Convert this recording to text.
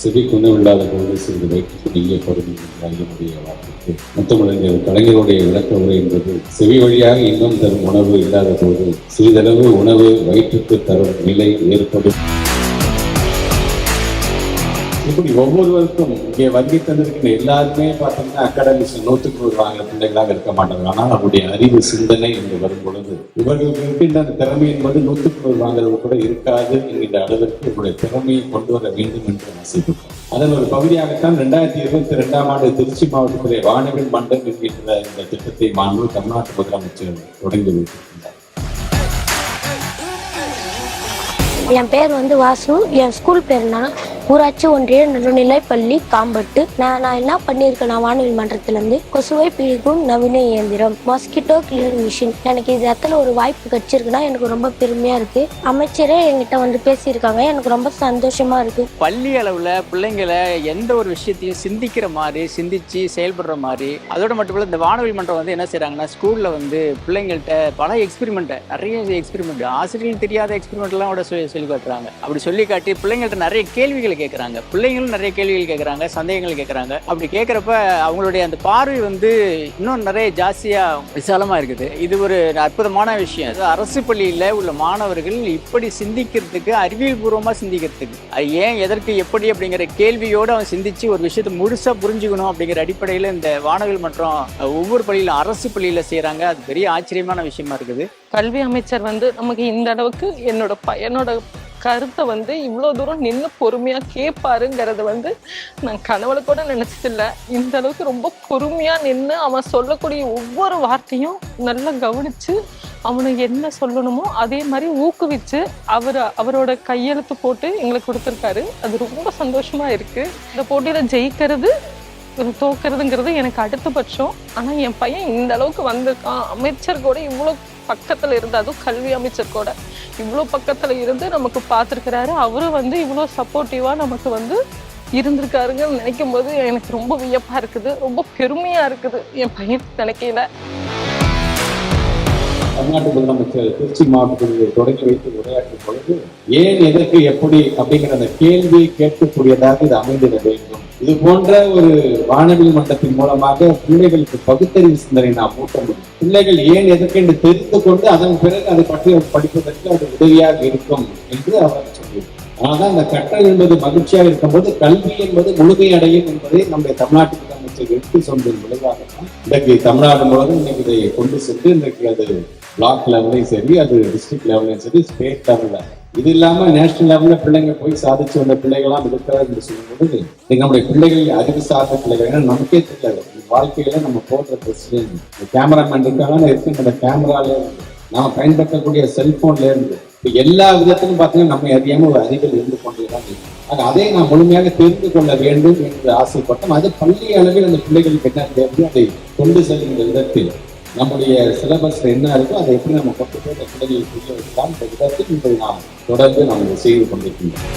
செவி குணவில்லாத போது சிறிது வயிற்றுக்கு நீங்க பருதி என்ற ஐயனுடைய வார்த்தைக்கு முத்தமிழஞ்சர் கலைஞருடைய விளக்க உரை என்பது செவி வழியாக இன்பம் தரும் உணவு இல்லாத போது சிறிதளவு உணவு வயிற்றுக்கு தரும் நிலை ஏற்படும். இப்படி ஒவ்வொருவருக்கும் இங்கே வருகை தந்திருக்கிற எல்லாருமே பார்த்தீங்கன்னா அகாடமிஸ் நூற்றுக்கு நூறு வாங்குற பிள்ளைகளாக இருக்க மாட்டாங்க ஆனால் அவருடைய அறிவு சிந்தனை என்று வரும் பொழுது இவர்களுக்கு இருக்கின்ற அந்த திறமை என்பது நூற்றுக்கு நூறு வாங்குறது கூட இருக்காது என்கின்ற அளவிற்கு இவருடைய திறமையை கொண்டு வர வேண்டும் என்று ஆசைப்பட்டோம் அதன் ஒரு பகுதியாகத்தான் ரெண்டாயிரத்தி இருபத்தி ரெண்டாம் ஆண்டு திருச்சி மாவட்டத்திலே வானவில் மண்டம் என்கின்ற இந்த திட்டத்தை மாண்பு தமிழ்நாட்டு முதலமைச்சர் தொடங்கி வைத்திருக்கிறார். என் பேர் வந்து வாசு. என் ஸ்கூல் பேர்னா ஊராட்சி ஒன்றிய நடுநிலைப்பள்ளி காம்பட்டு. நான் நான் என்ன பண்ணியிருக்கேன்? நான் வானவில் மன்றத்திலேருந்து கொசுவை பிடிக்கும் நவீன இயந்திரம் மாஸ்கிட்டோ கில்லர் மிஷின் எனக்கு இது இடத்துல ஒரு வாய்ப்பு கிடைச்சிருக்குன்னா எனக்கு ரொம்ப பெருமையாக இருக்குது அமைச்சரே என்கிட்ட வந்து பேசியிருக்காங்க. எனக்கு ரொம்ப சந்தோஷமாக இருக்குது பள்ளி அளவில் பிள்ளைங்களை எந்த ஒரு விஷயத்தையும் சிந்திக்கிற மாதிரி சிந்திச்சு செயல்படுற மாதிரி அதோட மட்டும் இல்லை இந்த வானொலி மன்றம் வந்து என்ன செய்கிறாங்கன்னா ஸ்கூலில் வந்து பிள்ளைங்கள்ட்ட பல எக்ஸ்பெரிமெண்ட்டை நிறைய எக்ஸ்பெரிமெண்ட் ஆசிரியர்கள் தெரியாத எக்ஸ்பெரிமெண்ட்லாம் கூட சொல்லி காட்டுறாங்க அப்படி சொல்லி காட்டி பிள்ளைங்கள்ட்ட நிறைய கேள்விகளை கேட்குறாங்க பிள்ளைங்களும் நிறைய கேள்விகள் கேட்குறாங்க சந்தேகங்கள் கேட்குறாங்க அப்படி கேட்குறப்ப அவங்களுடைய அந்த பார்வை வந்து இன்னும் நிறைய ஜாஸ்தியாக விசாலமாக இருக்குது. இது ஒரு அற்புதமான விஷயம். அது அரசு பள்ளியில் உள்ள மாணவர்கள் இப்படி சிந்திக்கிறதுக்கு அறிவியல் பூர்வமாக சிந்திக்கிறதுக்கு. அது ஏன் எதற்கு எப்படி அப்படிங்கிற கேள்வியோடு அவன் சிந்தித்து ஒரு விஷயத்தை முழுசாக புரிஞ்சுக்கணும் அப்படிங்கிற அடிப்படையில் இந்த வானவில் மற்றும் ஒவ்வொரு பள்ளியிலும் அரசு பள்ளியில் செய்கிறாங்க அது பெரிய ஆச்சரியமான விஷயமா இருக்குது. கல்வி அமைச்சர் வந்து நமக்கு இந்த அளவுக்கு என்னோட பையனோட கருத்தை வந்து இவ்வளோ தூரம் நின்று பொறுமையாக கேட்பாருங்கிறது வந்து நான் கனவுல கூட நினச்சதில்ல. இந்த அளவுக்கு ரொம்ப பொறுமையாக நின்று அவன் சொல்லக்கூடிய ஒவ்வொரு வார்த்தையும் நல்லா கவனித்து அவனை என்ன சொல்லணுமோ அதே மாதிரி ஊக்குவிச்சு அவர் அவரோட கையெழுத்து போட்டு எங்களுக்கு கொடுத்துருக்காரு. அது ரொம்ப சந்தோஷமாக இருக்குது இந்த போட்டியில் ஜெயிக்கிறது தோக்கிறதுங்கிறது எனக்கு அடுத்தபட்சம் ஆனால் என் பையன் இந்த அளவுக்கு வந்திருக்கான். அமைச்சர் கூட இவ்வளோ பக்கத்துல இருந்து அதுவும் கல்வி அமைச்சர் கூட இவ்வளோ பக்கத்துல இருந்து நமக்கு பார்த்துருக்கிறாரு. அவரும் வந்து இவ்வளோ சப்போர்ட்டிவா நமக்கு வந்து இருந்திருக்காருங்கன்னு நினைக்கும் போது எனக்கு ரொம்ப வியப்பா இருக்குது. ரொம்ப பெருமையா இருக்குது என் பையன் நினைக்கையில. தமிழ்நாட்டு முதலமைச்சர் திருச்சி மாவட்டத்தில் தொடங்கி வைத்து உரையாற்றும் பொழுது ஏன் எதற்கு எப்படி அப்படிங்கிற அந்த கேள்வி கேட்கக்கூடியதாக இது அமைந்தது இது போன்ற ஒரு வானவில் மட்டத்தின் மூலமாக பிள்ளைகளுக்கு பகுத்தறிவு சிந்தனை நாம் ஊட்ட முடியும். பிள்ளைகள் ஏன் எதற்கு என்று தெரிந்து கொண்டு அதன் பிறகு அதை பற்றி படிப்பதற்கு அது உதவியாக இருக்கும் என்று அவர் சொல்லியிருக்கிறார் ஆனால் அந்த கற்றல் என்பது மகிழ்ச்சியாக இருக்கும்போது கல்வி என்பது முழுமையடையும் என்பதை நம்முடைய தமிழ்நாட்டு முதலமைச்சர் எடுத்து சொன்னதன் விளைவாகத்தான் இன்றைக்கு தமிழ்நாடு முழுவதும் இன்னைக்கு இதை கொண்டு சென்று இன்றைக்கு அது பிளாக் லெவலையும் சரி அது டிஸ்ட்ரிக்ட் லெவலையும் சரி ஸ்டேட் லெவலில் இது இல்லாம நேஷனல் லெவலில் பிள்ளைங்க போய் சாதிச்சு வந்த பிள்ளைகளாம் இருக்கிறார் என்று சொல்லும்போது எங்களுடைய நம்முடைய பிள்ளைகள் அறிவு சார்ந்த பிள்ளைகள். ஏன்னா நமக்கே தெரியாது. வாழ்க்கையில நம்ம போடுற பிரசிடென்ட் கேமராமேன் இருக்காங்க இருக்கு அந்த கேமரால இருந்து நாம பயன்படுத்தக்கூடிய செல்போன்ல இருந்து இப்ப எல்லா விதத்திலும் பார்த்தீங்கன்னா நம்ம அறியாம ஒரு அறிவில் இருந்து கொண்டேதான் இருக்கு. அது அதை நாம் முழுமையாக தெரிந்து கொள்ள வேண்டும் என்று ஆசைப்பட்டோம். அது பள்ளி அளவில் அந்த பிள்ளைகளுக்கு என்ன தேவையோ அதை கொண்டு செல்கின்ற விதத்தில் நம்முடைய சிலபஸ் என்ன இருக்கோ அதை எப்படி நம்ம கொண்டு போய் அந்த பிள்ளைகளுக்கு புரிய வைக்கலாம் இந்த விதத்தில் இன்று நாம் தொடர்ந்து நாம் இதை செய்து கொண்டிருக்கின்றோம்.